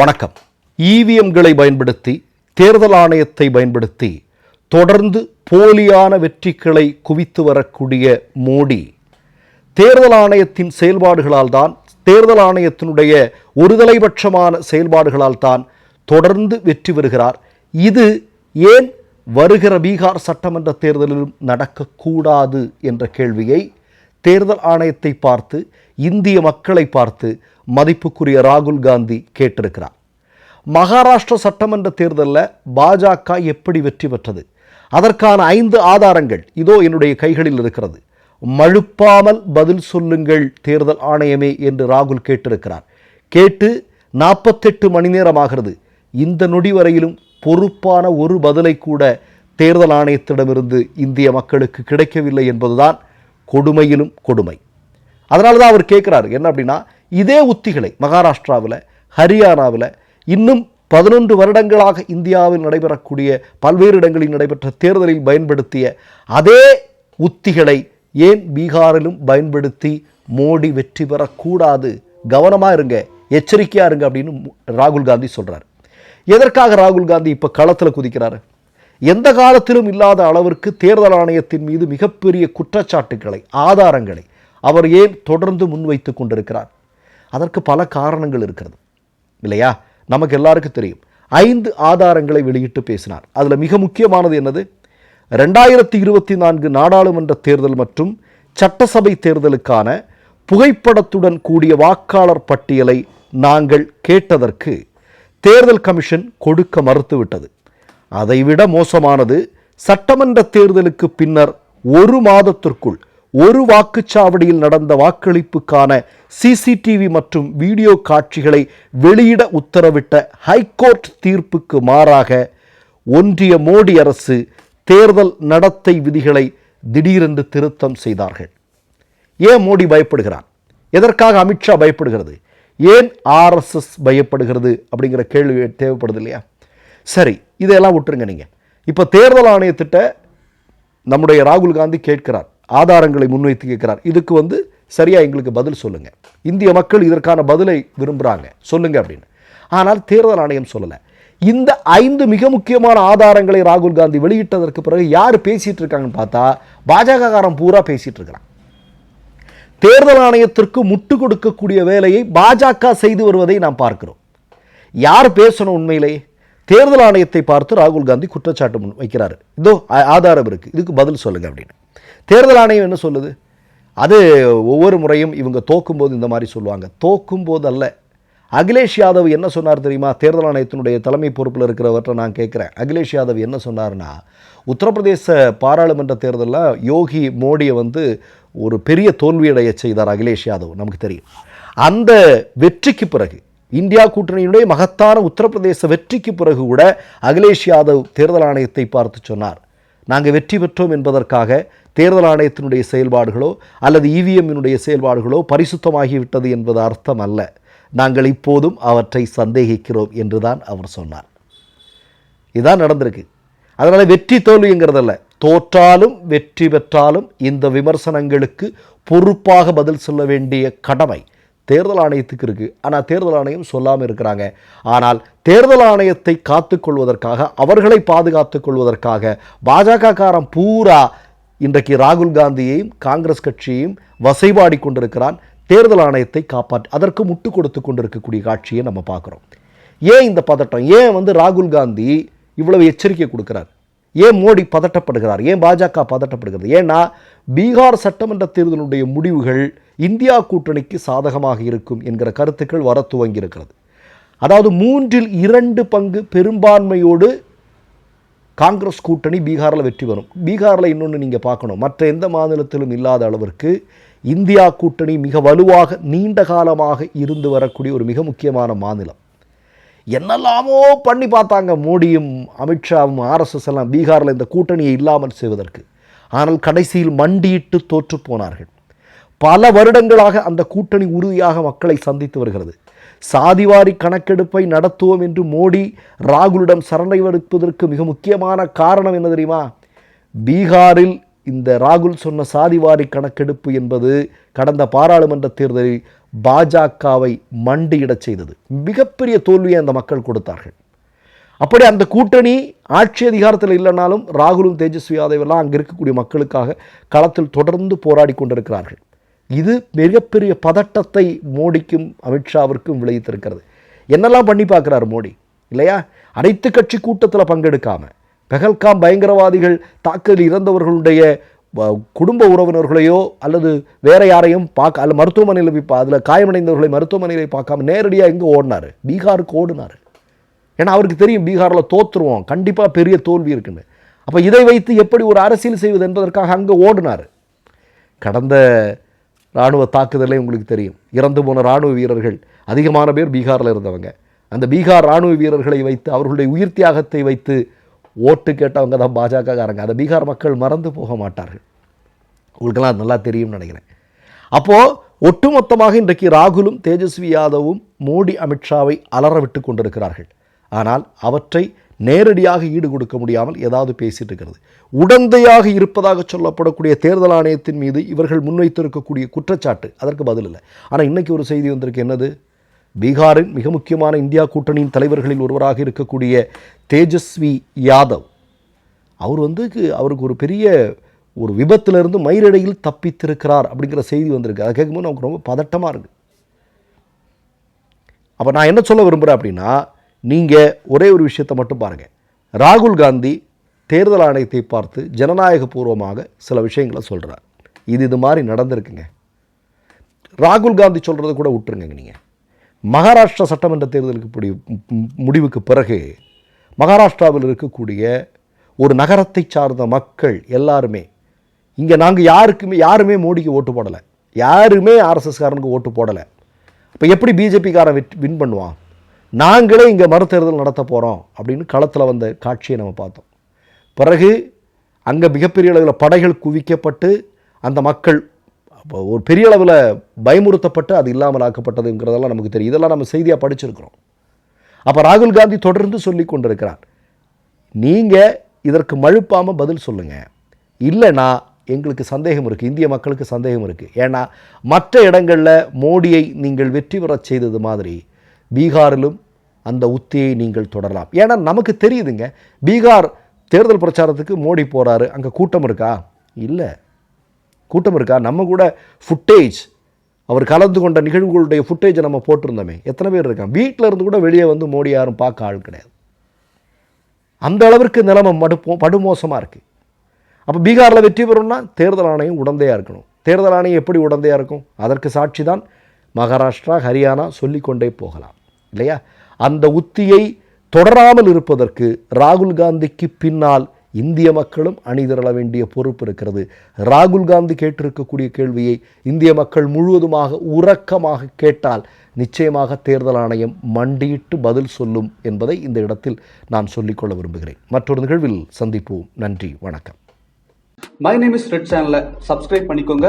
வணக்கம். இவிஎம்களை பயன்படுத்தி தேர்தல் ஆணையத்தை பயன்படுத்தி தொடர்ந்து போலியான வெற்றிகளை குவித்து வரக்கூடிய மோடி. தேர்தல் ஆணையத்தின் செயல்பாடுகளால் தான் தேர்தல் ஆணையத்தினுடைய ஒருதலைபட்சமான செயல்பாடுகளால் தான் தொடர்ந்து வெற்றி பெறுகிறார். இது ஏன் வருகிற பீகார் சட்டமன்ற தேர்தலிலும் நடக்கக்கூடாது என்ற கேள்வியை தேர்தல் ஆணையத்தை பார்த்து இந்திய மக்களை பார்த்து மதிப்புக்குரிய ராகுல் காந்தி கேட்டிருக்கிறார். மகாராஷ்டிர சட்டமன்ற தேர்தலில் பாஜக எப்படி வெற்றி பெற்றது? அதற்கான ஐந்து ஆதாரங்கள் இதோ என்னுடைய கைகளில் இருக்கிறது. மழுப்பாமல் பதில் சொல்லுங்கள் தேர்தல் ஆணையமே என்று ராகுல் கேட்டிருக்கிறார். கேட்டு நாற்பத்தெட்டு மணி நேரமாகிறது. இந்த நொடி வரையிலும் பொறுப்பான ஒரு பதிலை கூட தேர்தல் ஆணையத்திடமிருந்து இந்திய மக்களுக்கு கிடைக்கவில்லை என்பதுதான் கொடுமையிலும் கொடுமை. அதனால தான் அவர் கேட்குறாரு என்ன அப்படின்னா இதே உத்திகளை மகாராஷ்டிராவில் ஹரியானாவில் இன்னும் பதினொன்று வருடங்களாக இந்தியாவில் நடைபெறக்கூடிய பல்வேறு இடங்களில் நடைபெற்ற தேர்தலில் பயன்படுத்திய அதே உத்திகளை ஏன் பீகாரிலும் பயன்படுத்தி மோடி வெற்றி பெறக்கூடாது? கவனமாக இருங்க எச்சரிக்கையாக இருங்க அப்படின்னு ராகுல் காந்தி சொல்கிறார் எதற்காக ராகுல் காந்தி இப்போ களத்தில் குதிக்கிறாரு? எந்த காலத்திலும் இல்லாத அளவிற்கு தேர்தல் ஆணையத்தின் மீது மிகப்பெரிய குற்றச்சாட்டுக்களை ஆதாரங்களை அவர் ஏன் தொடர்ந்து முன்வைத்து கொண்டிருக்கிறார்? அதற்கு பல காரணங்கள் இருக்கிறது. இல்லையா? நமக்கு எல்லாருக்கும் தெரியும். ஐந்து ஆதாரங்களை வெளியிட்டு பேசினார். அதில் மிக முக்கியமானது என்னது? ரெண்டாயிரத்தி இருபத்தி நான்கு நாடாளுமன்ற தேர்தல் மற்றும் சட்டசபை தேர்தலுக்கான புகைப்படத்துடன் கூடிய வாக்காளர் பட்டியலை நாங்கள் கேட்டதற்கு தேர்தல் கமிஷன் கொடுக்க மறுத்துவிட்டது. அதைவிட மோசமானது சட்டமன்ற தேர்தலுக்கு பின்னர் ஒரு மாதத்திற்குள் ஒரு வாக்குச்சாவடியில் நடந்த வாக்களிப்புக்கான சிசிடிவி மற்றும் வீடியோ காட்சிகளை வெளியிட உத்தரவிட்ட ஹைகோர்ட் தீர்ப்புக்கு மாறாக ஒன்றிய மோடி அரசு தேர்தல் நடத்தை விதிகளை திடீரென்று திருத்தம் செய்தார்கள். ஏன் மோடி பயப்படுகிறார்? எதற்காக அமித்ஷா பயப்படுகிறது? ஏன் ஆர்எஸ்எஸ் பயப்படுகிறது அப்படிங்கிற கேள்வி தேவைப்படுது இல்லையா? சரி இதையெல்லாம் விட்டுருங்க நீங்கள் இப்போ தேர்தல் ஆணையத்திட்ட நம்முடைய ராகுல் காந்தி கேட்கிறார் ஆதாரங்களை முன்வைத்து கேட்கிறார். இதுக்கு வந்து சரியா எங்களுக்கு பதில் சொல்லுங்க. இந்திய மக்கள் இதற்கான பதிலை விரும்புகிறாங்க சொல்லுங்க அப்படின்னு. ஆனால் தேர்தல் ஆணையம் சொல்லலை. இந்த ஐந்து மிக முக்கியமான ஆதாரங்களை ராகுல் காந்தி வெளியிட்டதற்கு பிறகு யார் பேசிகிட்டு இருக்காங்கன்னு பார்த்தா பாஜககாரன் பூரா பேசிட்டு இருக்கிறான். தேர்தல் ஆணையத்திற்கு முட்டு கொடுக்கக்கூடிய வேலையை பாஜக செய்து வருவதை நாம் பார்க்கிறோம். யார் பேசணும் உண்மையிலேயே தேர்தல் ஆணையத்தை பார்த்து ராகுல் காந்தி குற்றச்சாட்டு முன் வைக்கிறாரு. இதோ ஆதாரம் இருக்குது இதுக்கு பதில் சொல்லுங்கள் அப்படின்னு. தேர்தல் ஆணையம் என்ன சொல்லுது? அது ஒவ்வொரு முறையும் இவங்க தோக்கும்போது இந்த மாதிரி சொல்லுவாங்க. தோக்கும்போது அல்ல அகிலேஷ் யாதவ் என்ன சொன்னார் தெரியுமா? தேர்தல் ஆணையத்தினுடைய தலைமை பொறுப்பில் இருக்கிறவற்றை நான் கேட்குறேன். அகிலேஷ் யாதவ் என்ன சொன்னார்னா உத்தரப்பிரதேச பாராளுமன்ற தேர்தலில் யோகி மோடியை வந்து ஒரு பெரிய தோல்வியடைய செய்தார் அகிலேஷ் யாதவ் நமக்கு தெரியும். அந்த வெற்றிக்கு பிறகு இந்தியா கூட்டணியினுடைய மகத்தான உத்தரப்பிரதேச வெற்றிக்கு பிறகு கூட அகிலேஷ் யாதவ் தேர்தல் ஆணையத்தை பார்த்து சொன்னார். நாங்கள் வெற்றி பெற்றோம் என்பதற்காக தேர்தல் ஆணையத்தினுடைய செயல்பாடுகளோ அல்லது இவிஎம்மினுடைய செயல்பாடுகளோ பரிசுத்தமாகிவிட்டது என்பது அர்த்தம் அல்ல நாங்கள் இப்போதும் அவற்றை சந்தேகிக்கிறோம் என்றுதான் அவர் சொன்னார். இதுதான் நடந்திருக்கு. அதனால் வெற்றி தோல்விங்கிறதல்ல தோற்றாலும் வெற்றி பெற்றாலும் இந்த விமர்சனங்களுக்கு பொறுப்பாக பதில் சொல்ல வேண்டிய கடமை தேர்தல் ஆணையத்துக்கு இருக்குது ஆனால் தேர்தல் ஆணையம் சொல்லாமல் இருக்கிறாங்க. ஆனால் தேர்தல் ஆணையத்தை காத்துக்கொள்வதற்காக அவர்களை பாதுகாத்து கொள்வதற்காக பாஜக பூரா இன்றைக்கு ராகுல் காந்தியையும் காங்கிரஸ் கட்சியையும் வசைபாடி கொண்டிருக்கிறான். தேர்தல் ஆணையத்தை காப்பாற்றி அதற்கு முட்டு கொடுத்து கொண்டிருக்கக்கூடிய காட்சியை நம்ம பார்க்குறோம். ஏன் இந்த பதட்டம்? ஏன் வந்து ராகுல் காந்தி இவ்வளவு எச்சரிக்கை கொடுக்குறார்? ஏன் மோடி பதட்டப்படுகிறார்? ஏன் பாஜக பதட்டப்படுகிறது? ஏன்னா பீகார் சட்டமன்ற தேர்தலுடைய முடிவுகள் இந்தியா கூட்டணிக்கு சாதகமாக இருக்கும் என்கிற கருத்துக்கள் வர துவங்கி இருக்கிறது அதாவது மூன்றில் இரண்டு பங்கு பெரும்பான்மையோடு காங்கிரஸ் கூட்டணி பீகாரில் வெற்றி பெறும். பீகாரில் இன்னொன்று நீங்கள் பார்க்கணும். மற்ற எந்த மாநிலத்திலும் இல்லாத அளவிற்கு இந்தியா கூட்டணி மிக வலுவாக நீண்ட காலமாக இருந்து வரக்கூடிய ஒரு மிக முக்கியமான மாநிலம். என்னெல்லாமோ பண்ணி பார்த்தாங்க மோடியும் அமித்ஷாவும் ஆர்எஸ்எஸ் எல்லாம் பீகாரில் இந்த கூட்டணியை இல்லாமல் செய்வதற்கு. ஆனால் கடைசியில் மண்டியிட்டு தோற்று போனார்கள். பல வருடங்களாக அந்த கூட்டணி உறுதியாக மக்களை சந்தித்து வருகிறது. சாதிவாரி கணக்கெடுப்பை நடத்துவோம் என்று மோடி ராகுலிடம் சரணடைவதற்கு மிக முக்கியமான காரணம் என்ன தெரியுமா? பீகாரில் இந்த ராகுல் சொன்ன சாதிவாரி கணக்கெடுப்பு என்பது கடந்த பாராளுமன்ற தேர்தலில் பாஜகவை மண்டியிடச் செய்தது. மிகப்பெரிய தோல்வியை அந்த மக்கள் கொடுத்தார்கள். அப்படி அந்த கூட்டணி ஆட்சி அதிகாரத்தில் இல்லைனாலும் ராகுலும் தேஜஸ்வி யாதவ் எல்லாம் அங்கே இருக்கக்கூடிய மக்களுக்காக களத்தில் தொடர்ந்து போராடி கொண்டிருக்கிறார்கள். இது மிகப்பெரிய பதட்டத்தை மோடிக்கும் அமித்ஷாவிற்கும் விளைவித்திருக்கிறது. என்னெல்லாம் பண்ணி பார்க்குறாரு மோடி? இல்லையா? அனைத்து கட்சி கூட்டத்தில் பங்கெடுக்காமல் பெஹல்காம் பயங்கரவாதிகள் தாக்கலில் இறந்தவர்களுடைய வ- குடும்ப உறவினர்களையோ அல்லது வேற யாரையும் பார்க்க அல்ல மருத்துவமனையில் போய் அதில் காயமடைந்தவர்களை மருத்துவமனையில் பார்க்காம நேரடியாக எங்கே ஓடினார்? பீகாருக்கு ஓடினார். ஏன்னா அவருக்கு தெரியும் பீகாரில் தோற்றுருவோம் கண்டிப்பாக பெரிய தோல்வி இருக்குன்னு. அப்போ இதை வைத்து எப்படி ஒரு அரசியல் செய்வது என்பதற்காக அங்கே ஓடினார்? கடந்த இராணுவ தாக்குதலே உங்களுக்கு தெரியும். இறந்து போன இராணுவ வீரர்கள் அதிகமான பேர் பீகாரில் இருந்தவங்க. அந்த பீகார் இராணுவ வீரர்களை வைத்து அவர்களுடைய உயிர் தியாகத்தை வைத்து ஓட்டு கேட்டவங்க தான் பாஜகக்காரங்க அதை பீகார் மக்கள் மறந்து போக மாட்டார்கள். உங்களுக்கெல்லாம் அது நல்லா தெரியும்னு நினைக்கிறேன். அப்போது ஒட்டுமொத்தமாக இன்றைக்கு ராகுலும் தேஜஸ்வி யாதவும் மோடி அமித்ஷாவை அலற விட்டு கொண்டிருக்கிறார்கள். ஆனால் அவற்றை நேரடியாக ஈடு கொடுக்க முடியாமல் ஏதாவது பேசிட்டு இருக்கிறது. உடந்தையாக இருப்பதாக சொல்லப்படக்கூடிய தேர்தல் ஆணையத்தின் மீது இவர்கள் முன்வைத்திருக்கக்கூடிய குற்றச்சாட்டு அதற்கு பதில் இல்லை. ஆனால் இன்றைக்கி ஒரு செய்தி வந்திருக்கு என்னது? பீகாரின் மிக முக்கியமான இந்தியா கூட்டணியின் தலைவர்களில் ஒருவராக இருக்கக்கூடிய தேஜஸ்வி யாதவ். அவர் வந்து அவருக்கு ஒரு பெரிய ஒரு விபத்திலிருந்து மயிரடையில் தப்பித்திருக்கிறார் அப்படிங்கிற செய்தி வந்திருக்கு. அதை கேட்கும்போது நமக்கு ரொம்ப பதட்டமாக இருக்குது அப்போ நான் என்ன சொல்ல விரும்புகிறேன் அப்படின்னா நீங்கள் ஒரே ஒரு விஷயத்தை மட்டும் பாருங்கள் ராகுல் காந்தி தேர்தல் ஆணையத்தை பார்த்து ஜனநாயகபூர்வமாக சில விஷயங்களை சொல்கிறார் இது இது மாதிரி நடந்திருக்குங்க. ராகுல் காந்தி சொல்கிறத கூட விட்டுருங்க நீங்கள் மகாராஷ்டிரா சட்டமன்ற தேர்தலுக்கு இப்படி முடிவுக்கு பிறகு மகாராஷ்டிராவில் இருக்கக்கூடிய ஒரு நகரத்தை சார்ந்த மக்கள் எல்லாருமே இங்கே நாங்கள் யாருக்குமே யாருமே மோடிக்கு ஓட்டு போடலை. யாருமே ஆர்எஸ்எஸ்காரனுக்கு ஓட்டு போடலை. அப்போ எப்படி பிஜேபிக்காரன் வின் பண்ணுவான்? நாங்களே இங்கே மறுதேர்தல் நடத்த போகிறோம் அப்படின்னு களத்தில் வந்த காட்சியை நம்ம பார்த்தோம். பிறகு அங்கே மிகப்பெரிய அளவில் படைகள் குவிக்கப்பட்டு அந்த மக்கள் ஒரு பெரிய அளவில் பயமுறுத்தப்பட்டு அது இல்லாமல் ஆக்கப்பட்டதுங்கிறதெல்லாம் நமக்கு தெரியும். இதெல்லாம் நம்ம செய்தியாக படிச்சிருக்கிறோம். அப்போ ராகுல் காந்தி தொடர்ந்து சொல்லி கொண்டிருக்கிறார். நீங்கள் இதற்கு மழுப்பாமல் பதில் சொல்லுங்கள் இல்லைன்னா எங்களுக்கு சந்தேகம் இருக்குது இந்திய மக்களுக்கு சந்தேகம் இருக்குது ஏன்னா மற்ற இடங்களில் மோடியை நீங்கள் வெற்றி பெறச் செய்தது மாதிரி பீகாரிலும் அந்த உத்தியை நீங்கள் தொடரலாம். ஏன்னா நமக்கு தெரியுதுங்க பீகார் தேர்தல் பிரச்சாரத்துக்கு மோடி போகிறாரு அங்கே கூட்டம் இருக்கா? இல்லை. கூட்டம் இருக்கா? நம்ம கூட ஃபுட்டேஜ் அவர் கலந்து கொண்ட நிகழ்வுகளுடைய ஃபுட்டேஜை நம்ம போட்டிருந்தோமே. எத்தனை பேர் இருக்கான் வீட்டில் இருந்து கூட வெளியே வந்து மோடி யாரும் பார்க்க ஆள் கிடையாது. அந்த அளவிற்கு நிலைமை மடுப்போம் படுமோசமாக இருக்குது அப்போ பீகாரில் வெற்றி பெறும்னா தேர்தல் ஆணையம் உடந்தையாக இருக்கணும். தேர்தல் ஆணையம் எப்படி உடந்தையாக இருக்கும்? அதற்கு சாட்சி தான் மகாராஷ்டிரா ஹரியானா சொல்லிக்கொண்டே போகலாம். இல்லையா? அந்த உத்தியை தொடராமல் இருப்பதற்கு ராகுல் காந்திக்கு பின்னால் இந்திய மக்களும் அணிதிரள வேண்டிய பொறுப்பு இருக்கிறது. ராகுல் காந்தி கேட்டிருக்கக்கூடிய கேள்வியை இந்திய மக்கள் முழுவதுமாக உறக்கமாக கேட்டால் நிச்சயமாக தேர்தல் ஆணையம் மண்டியிட்டு பதில் சொல்லும் என்பதை இந்த இடத்தில் நான் சொல்லிக்கொள்ள விரும்புகிறேன். மற்றொரு நிகழ்வில் சந்திப்போம். நன்றி வணக்கம். மை நேம் இஸ் ரெட் சேனலை சப்ஸ்கிரைப் பண்ணிக்கோங்க.